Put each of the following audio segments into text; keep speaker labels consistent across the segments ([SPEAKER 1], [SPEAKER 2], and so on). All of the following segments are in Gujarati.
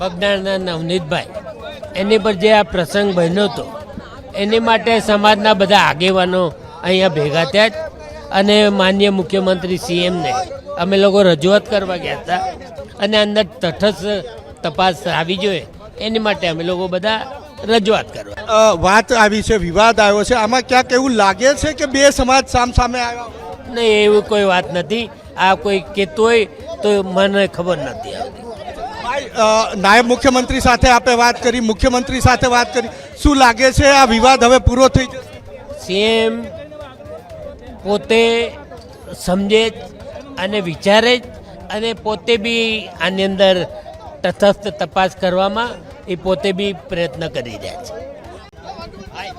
[SPEAKER 1] બગદાણના નવનીતભાઈ એની પર જે આ પ્રસંગ બન્યો હતો એની માટે સમાજના બધા આગેવાનો અહીંયા ભેગા થયા જ અને માન્ય મુખ્યમંત્રી સીએમને અમે લોકો રજૂઆત કરવા ગયા હતા. અને અંદર તટસ્થ તપાસ આવી જોઈએ એની માટે અમે લોકો બધા રજૂઆત કરવા.
[SPEAKER 2] વાત આવી છે વિવાદ આવ્યો છે. આમાં ક્યાંક એવું લાગે છે કે બે સમાજ સામ સામે આવ્યા
[SPEAKER 1] નહીં એવું કોઈ વાત નથી. આ કોઈ કહેતો હોય તો મને ખબર નથી આવતી.
[SPEAKER 2] નાયબ મુખ્યમંત્રી સાથે આપણે વાત કરી, મુખ્યમંત્રી સાથે વાત કરી. શું લાગે છે આ વિવાદ હવે પૂરો થઈ
[SPEAKER 1] સીએમ પોતે સમજે અને વિચારે જ અને પોતે બી આની અંદર તટસ્થ તપાસ કરવામાં એ પોતે બી પ્રયત્ન કરી રહ્યા છે.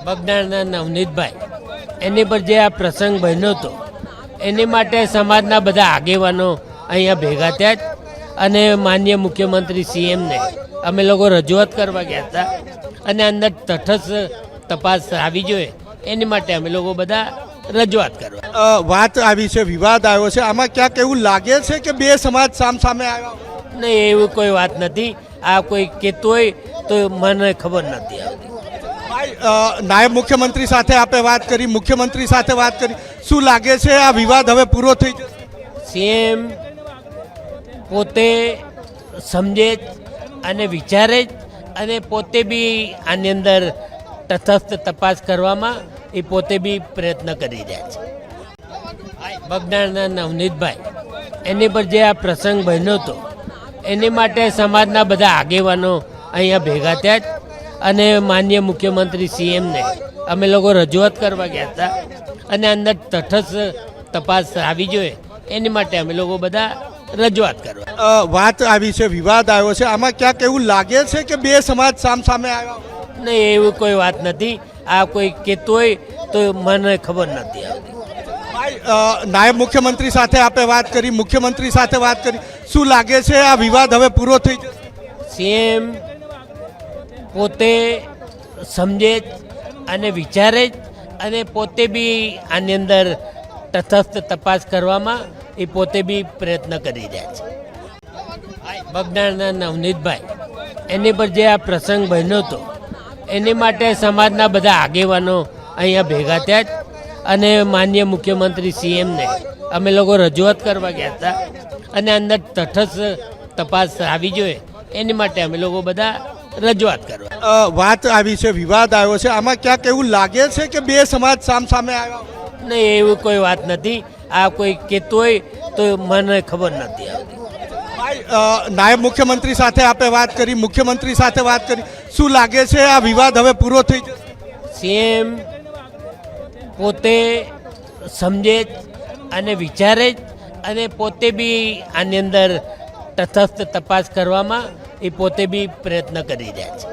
[SPEAKER 1] બગદાણના નવનીતભાઈ, એની પર જે આ પ્રસંગ બન્યો હતો એની માટે સમાજના બધા આગેવાનો અહીંયા ભેગા થયા અને માન્ય મુખ્યમંત્રી સીએમને અમે લોકો રજૂઆત કરવા ગયા હતા અને અંદર તટસ્થ તપાસ આવી જોઈએ. એની માટે અમે લોકો બધા રજૂઆત કરવા.
[SPEAKER 2] વાત આવી છે વિવાદ આવ્યો છે. આમાં ક્યાંક એવું લાગે છે કે બે સમાજ સામ સામે આવ્યા
[SPEAKER 1] નહીં એવું કોઈ વાત નથી. આ કોઈ કહેતો હોય તો મને ખબર નથી આવતી.
[SPEAKER 2] નાયબ મુખ્યમંત્રી સાથે આપણે વાત કરી મુખ્યમંત્રી સાથે વાત કરી. શું લાગે છે આ વિવાદ હવે પૂરો થઈ જશે?
[SPEAKER 1] સીએમ પોતે સમજે અને વિચારે જ અને પોતે બી આની અંદર તટસ્થ તપાસ કરવામાં એ પોતે બી પ્રયત્ન કરી રહ્યા છે. બગદાણના નવનીતભાઈ, એની પર જે આ પ્રસંગ બન્યો હતો, એની માટે સમાજના બધા આગેવાનો અહીંયા ભેગા થયા જ અને માન્ય મુખ્યમંત્રી સીએમને અમે લોકો રજૂઆત કરવા ગયા હતા. અને અંદર તટસ્થ તપાસ આવી જોઈએ. એની માટે અમે લોકો બધા રજૂઆત કરવા.
[SPEAKER 2] વાત આવી છે વિવાદ આવ્યો છે. આમાં ક્યાંક એવું લાગે છે કે બે સમાજ સામ સામે આવ્યા
[SPEAKER 1] નહીં એવું કોઈ વાત નથી. આ કોઈ કહેતો હોય તો મને ખબર નથી આવતી.
[SPEAKER 2] નાયબ મુખ્યમંત્રી સાથે આપણે વાત કરી મુખ્યમંત્રી સાથે વાત કરી. શું લાગે છે આ વિવાદ હવે પૂરો થઈ જશે?
[SPEAKER 1] સીએમ પોતે સમજે અને વિચારે જ અને પોતે બી આની અંદર તટસ્થ તપાસ કરવામાં એ પોતે બી પ્રયત્ન કરી રહ્યા છે. બગદાણના નવનીતભાઈ, એની પર જે આ પ્રસંગ બન્યો હતો, એની માટે સમાજના બધા આગેવાનો અહીંયા ભેગા થયા અને માન્ય મુખ્યમંત્રી સીએમને અમે લોકો રજૂઆત કરવા ગયા હતા. અને અંદર તટસ્થ તપાસ આવી જોઈએ, એની માટે અમે લોકો બધા રજૂઆત કરવા.
[SPEAKER 2] વાત આવી છે, વિવાદ આવ્યો છે. આમાં ક્યાંક એવું લાગે છે કે બે સમાજ સામ સામે આવ્યા?
[SPEAKER 1] નહીં એવું કોઈ વાત નથી. આ કોઈ કહેતો હોય તો મને ખબર નથી આવતી.
[SPEAKER 2] નાયબ મુખ્યમંત્રી સાથે આપણે વાત કરી મુખ્યમંત્રી સાથે વાત કરી. શું લાગે છે આ વિવાદ હવે પૂરો થઈ જશે?
[SPEAKER 1] સીએમ પોતે સમજે અને વિચારે જ અને પોતે બી આની અંદર તટસ્થ તપાસ કરવામાં એ પોતે બી પ્રયત્ન કરી રહ્યા છે.